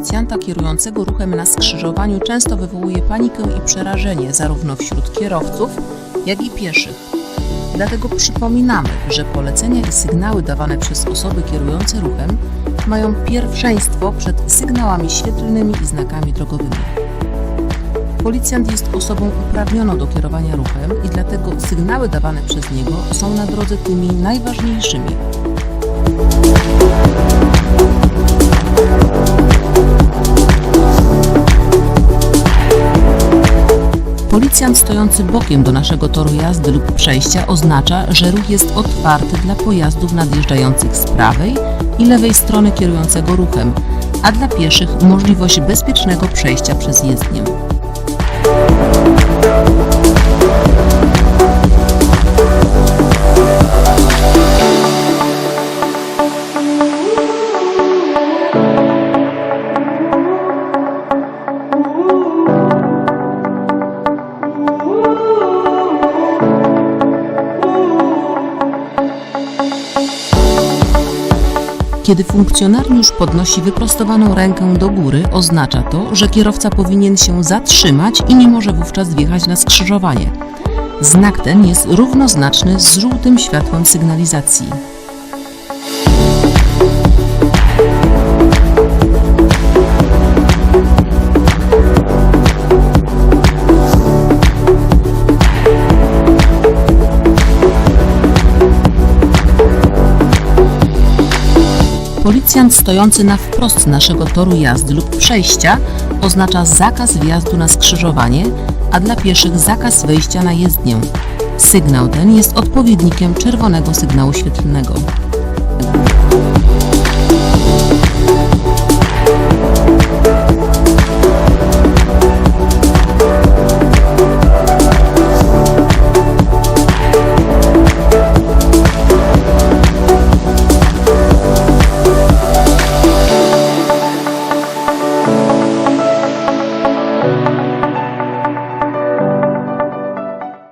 policjanta kierującego ruchem na skrzyżowaniu często wywołuje panikę i przerażenie zarówno wśród kierowców, jak i pieszych. Dlatego przypominamy, że polecenia i sygnały dawane przez osoby kierujące ruchem mają pierwszeństwo przed sygnałami świetlnymi i znakami drogowymi. Policjant jest osobą uprawnioną do kierowania ruchem i dlatego sygnały dawane przez niego są na drodze tymi najważniejszymi. Policjant stojący bokiem do naszego toru jazdy lub przejścia oznacza, że ruch jest otwarty dla pojazdów nadjeżdżających z prawej i lewej strony kierującego ruchem, a dla pieszych możliwość bezpiecznego przejścia przez jezdnię. Kiedy funkcjonariusz podnosi wyprostowaną rękę do góry, oznacza to, że kierowca powinien się zatrzymać i nie może wówczas wjechać na skrzyżowanie. Znak ten jest równoznaczny z żółtym światłem sygnalizacji. Policjant stojący na wprost naszego toru jazdy lub przejścia oznacza zakaz wjazdu na skrzyżowanie, a dla pieszych zakaz wejścia na jezdnię. Sygnał ten jest odpowiednikiem czerwonego sygnału świetlnego.